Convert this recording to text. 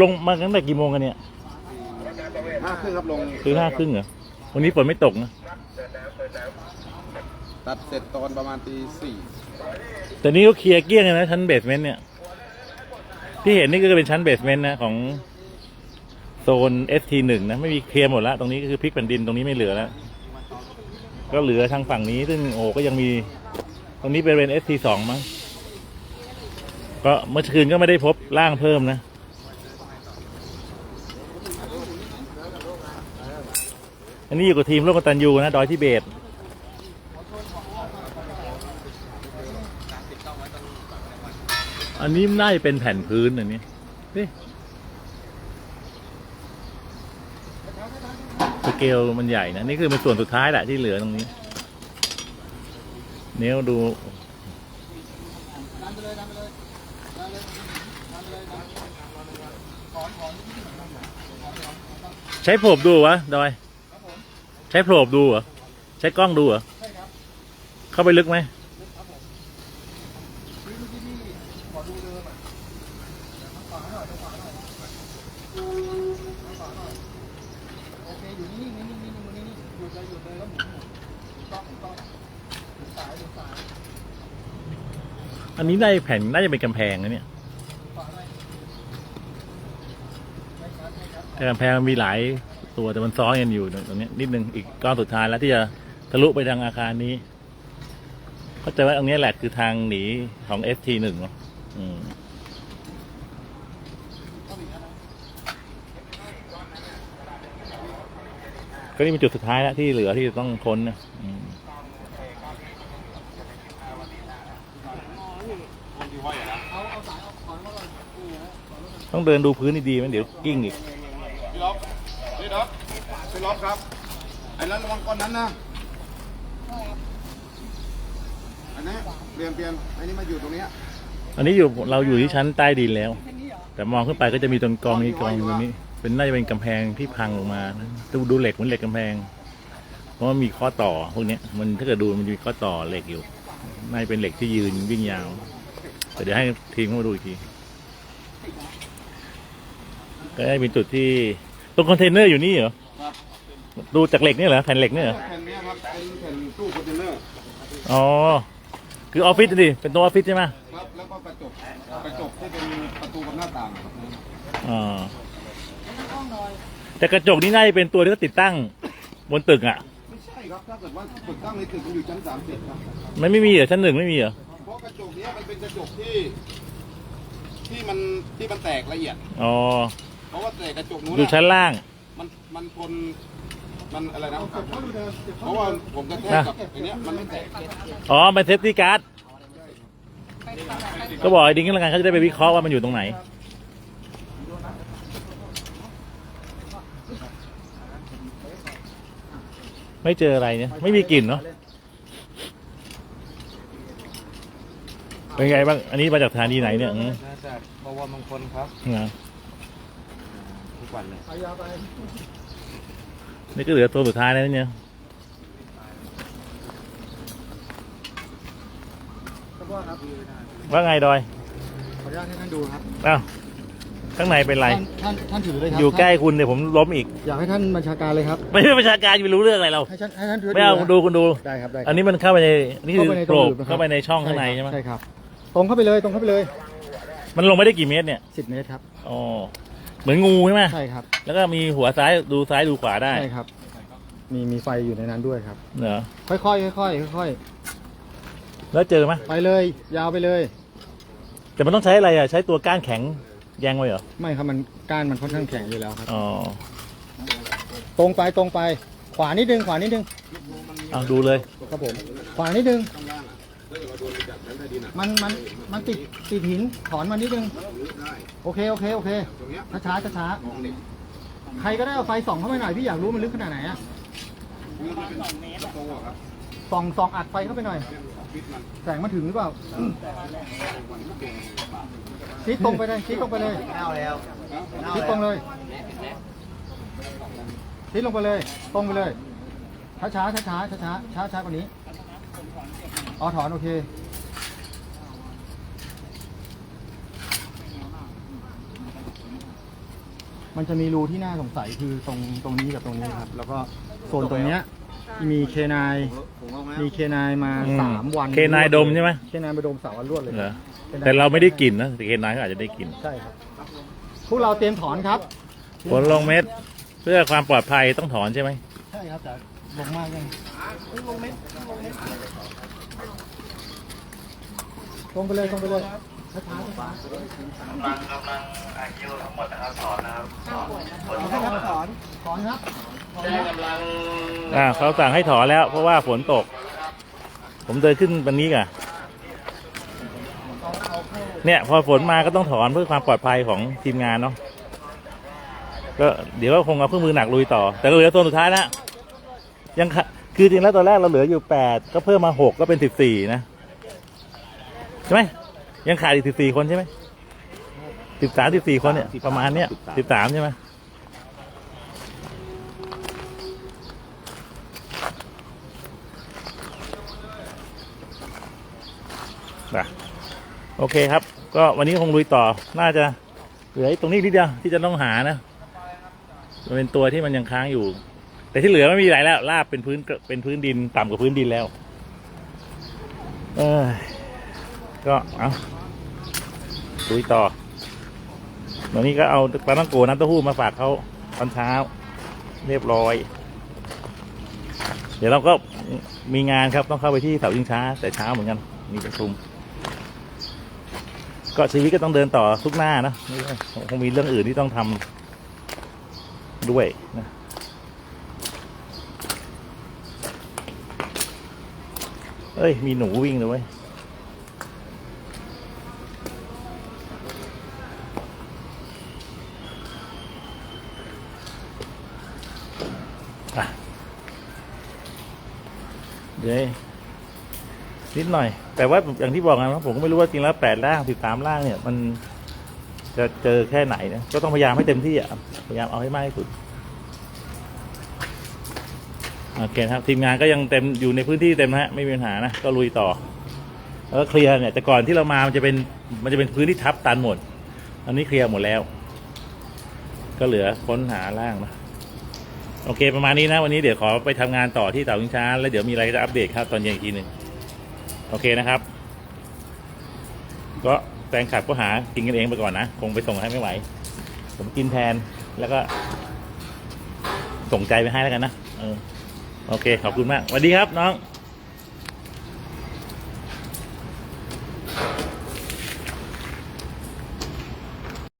ลงมาตั้งแต่กี่โมงกันเนี่ยห้าครึ่งครับลงคือห้าครึ่งเหรอวันนี้ฝนไม่ตกนะตัดเสร็จตอนประมาณตีสี่แต่นี่ก็เคลียร์เกลี้ยงเลยนะชั้นเบสเมนต์เนี่ยที่เห็นนี่ก็เป็นชั้นเบสเมนต์นะของโซน ST1 นะไม่มีเคลียร์หมดแล้วตรงนี้ก็คือพลิกแผ่นดินตรงนี้ไม่เหลือแล้วก็เหลือทางฝั่งนี้ซึ่งโอ้ก็ยังมี ตรงนี้เป็น ST2 มั้งก็เมื่อคืนก็ไม่ได้พบร่างเพิ่มนะ อันนี้อยู่กับทีมร่วมกตันยูนะ ดอยทิเบตอันนี้น่าจะเป็นแผ่นพื้นอันนี้นี่สเกลมันใหญ่นะ นี่คือเป็นส่วนสุดท้ายแหละที่เหลือตรงนี้ เนี้ยดูใช้ผลบดูวะ ดอย ใช้โผรบดูเหรอ ใช้กล้องดูเหรอ ใช่ครับเข้าไปลึกไหมลึกครับอันนี้ได้แผ่นน่าจะเป็นกำแพงนะเนี่ยแต่กำแพงมันมีหลาย ตัวแต่มันซ้อนกันอยู่ตรงนี้นิดนึงอีกก้อนสุดท้ายแล้วที่จะทะลุไปทางอาคารนี้ เข้าใจว่าตรงนี้แหละคือทางหนีของ ST หนึ่งเนาะอืมก็นี่เป็นจุดสุดท้ายแล้วที่เหลือที่จะต้องค้นนะอืมต้องเดินดูพื้นดีๆมันเดี๋ยวกิ้งอีก พี่ล็อกพี่ล็อกพี่ ล็อกครับ ไอ้นั้นระวังก้อนนั้นนะอันนี้เปลี่ยนเปลี่ยนไอ้นี่มาอยู่ตรงเนี้ยอันนี้อยู่เราอยู่ที่ชั้นใต้ดินแล้ว แต่มองขึ้นไปก็จะมีต้นกองนี้กองตรงนี้ เป็นน่าจะเป็นกำแพงที่พังลงมานะดูดูเหล็กเหมือนเหล็กกำแพง เพราะว่ามีข้อต่อพวกเนี้ยมันถ้าเกิดดูมันมีข้อต่อเหล็กอยู่น่าจะเป็นเหล็กที่ยืนวิ่งยาวแต่เดี๋ยวให้ทีมเข้ามาดูอีกทีก็ได้เป็นจุดที่ตรงคอนเทนเนอร์อยู่นี่เหรอครับ ดูจากเหล็กนี่เหรอแผ่นเหล็กนี่เหรอแผ่นเนี้ยครับเป็นแผ่นตู้คอนเทนเนอร์อ๋อคือออฟฟิศดิเป็นตัวออฟฟิศใช่ไหมครับแล้วก็กระจกกระจกที่เป็นประตูกับหน้าต่างครับอ่าแต่กระจกนี่น่าจะเป็นตัวที่เขาติดตั้งบนตึกอะไม่ใช่ครับถ้าเกิดว่าตึกตั้งในตึกมันอยู่ชั้นสามสิบครับมันไม่มีเหรอชั้นหนึ่งไม่มีเหรอเพราะกระจกเนี้ยมันเป็นกระจกที่ ที่มันที่มันแตกละเอียดอ๋อเพราะว่าแตกกระจกนู้นอยู่อะชั้นล่าง มันมันทน มันอะไรนะเพราะว่าผมกระแทกกับไอ้เนี้ยมันไม่แตกอ๋อเป็นเซฟตี้การ์ดก็บอกไอ้ดิ้งกันแล้วกันเขาจะได้ไปวิเคราะห์ว่ามันอยู่ตรงไหนไม่เจออะไรเนี่ยไม่มีกลิ่นเนาะเป็นไงบ้างอันนี้มาจากสถานีไหนเนี่ยอืมน่าจะบวรมงคลครับนะทุกวันเลย นี่ก็เหลือตัวสุดท้ายแล้วเนี่ยว่าไงดอยขออนุญาตให้ท่านดูครับอ้าวข้างในเป็นไรท่านท่านท่านถือเลยครับอยู่ใกล้คุณเนี่ยผมล้มอีก อยากให้ท่านบัญชาการเลยครับ ไม่ใช่ประชาการจะไปรู้เรื่องอะไรเรา ให้ท่านให้ท่านถือไม่เอานะดูคุณดู ได้ครับได้ครับอันนี้มันเข้าไปในนี่คือเข้าไปในโกรบตรงหลืบะครับเข้าไปในช่องข้างในใช่ไหมใช่ครับ ตรงเข้าไปเลยตรงเข้าไปเลย มันลงไม่ได้กี่เมตรเนี่ยสิบเมตรครับ อ๋อ เหมือนงูใช่ไหมใช่ครับแล้วก็มีหัวซ้ายดูซ้ายดูขวาได้ใช่ครับ มีมีไฟอยู่ในนั้นด้วยครับ เหรอค่อยๆค่อยๆค่อยแล้วเจอไหมๆไปเลย ยาวไปเลย แต่มันต้องใช้อะไรอะใช้ตัวก้านแข็งแยงไว้เหรอไม่ครับมันก้านมันค่อนข้างแข็งอยู่แล้วครับ อ๋อตรงไปตรงไป ขวานิดนึงขวานิดนึงเอาดูเลยครับผม ขวานิดนึง มันมันมันติดติดหินถอนมานิดนึง โอเคโอเคโอเคช้าช้าช้าช้าใครก็ได้เอาไฟส่องเข้าไปหน่อยพี่อยากรู้มันลึกขนาดไหนอะส่องส่องอัดไฟเข้าไปหน่อย แสงมาถึงหรือเปล่าชิดตรงไปเลยชิดตรงไปเลยเอาแล้วชิดตรงเลยชิดลงไปเลย ตรงไปเลยช้าช้าช้าช้าช้าช้าช้ากว่านี้อ๋อถอนโอเค มันจะมีรูที่น่าสงสัยคือตรงตรงนี้กับตรงนี้ครับ แล้วก็โซนตรงเนี้ยมีเคนายมีเคนายมาอืมสามวันเคนายดมใช่ไหม เคนายมาดมสามวันรวดเลยเหรอคนยแต่เราไม่ได้กลิ่นนะแต่เคนนายก็อาจจะได้กลิ่นใช่ครับพวกเราเตรียมถอนครับฝนลงเม็ด เพื่อความปลอดภัยต้องถอนใช่ไหมใช่ครับแต่ลงมากยังลงเม็ดลงไปเลยลงไปเลยช้าๆช้าๆกำลังกำลังอายุทั้งหมดนะครับถอนนะครับถอนถอนครับถอนครับอ่าเขาสั่งให้ถอนแล้ว เพราะว่าฝนตก ผมเดินขึ้นวันนี้ก่ะเนี่ยพอฝนมาก็ต้องถอนเพื่อความปลอดภัยของทีมงานเนาะก็เดี๋ยวก็คงเอาเครื่องมือหนักลุยต่อ แต่ก็เหลือตัวสุดท้ายแล้วยังคือจริงแล้วตอนแรกเราเหลืออยู่แปดก็เพิ่มมาหกก็เป็นสิบสี่นะ ใช่ไหม ยังขาดอีกสิบสี่คนใช่ไหมสิบสามสิบสี่คนเนี่ย ประมาณเนี้ยสิบสามใช่ไหมนะโอเคครับ ก็วันนี้คงลุยต่อน่าจะเหลือไอ้ตรงนี้นิดเดียวที่จะต้องหานะมันเป็นตัวที่มันยังค้างอยู่ แต่ที่เหลือไม่มีอะไรแล้ว ลาบเป็นพื้นเป็นพื้นดิน ต่ำกว่าพื้นดินแล้ว เออ ก็เอาลุยต่อวันนี้ก็เอาปลาต้องโกน้ำเต้าหู้มาฝากเขาตอนเช้า เรียบร้อย เดี๋ยวเราก็มีงานครับต้องเข้าไปที่เสายิงช้า แต่เช้าเหมือนกันมีประชุมก็ชีวิตก็ต้องเดินต่อทุกหน้านะคงมีเรื่องอื่นที่ต้องทำด้วยนะเอ้ย มีหนูวิ่งเลยเว้ยอะ เยวนิดหน่อย แต่ว่าอย่างที่บอกนะผมก็ไม่รู้ว่าจริงแล้วแปดล่างสิบสามล่างเนี่ย มันจะเจอแค่ไหนนะก็ต้องพยายามให้เต็มที่อะพยายามเอาให้มากที่สุดโอเคครับทีมงานก็ยังเต็มอยู่ในพื้นที่เต็มนะฮะไม่มีปัญหานะก็ลุยต่อแล้วก็เคลียร์เนี่ยแต่ก่อนที่เรามามันจะเป็นมันจะเป็นพื้นที่ทับตันหมดอันนี้เคลียร์หมดแล้ว ก็เหลือค้นหาล่างนะ โอเคประมาณนี้นะวันนี้เดี๋ยวขอไปทำงานต่อที่เต่าชิงช้า แล้วเดี๋ยวมีอะไรจะอัปเดตครับตอนเย็นอีกทีหนึ่งโอเคนะครับ ก็แฟนคลับก็หากินกันเองไปก่อนนะคงไปส่งให้ไม่ไหว ผมกินแทนแล้วก็ ส่งใจไปให้แล้วกันนะเออโอเค ขอบคุณมากสวัสดีครับน้อง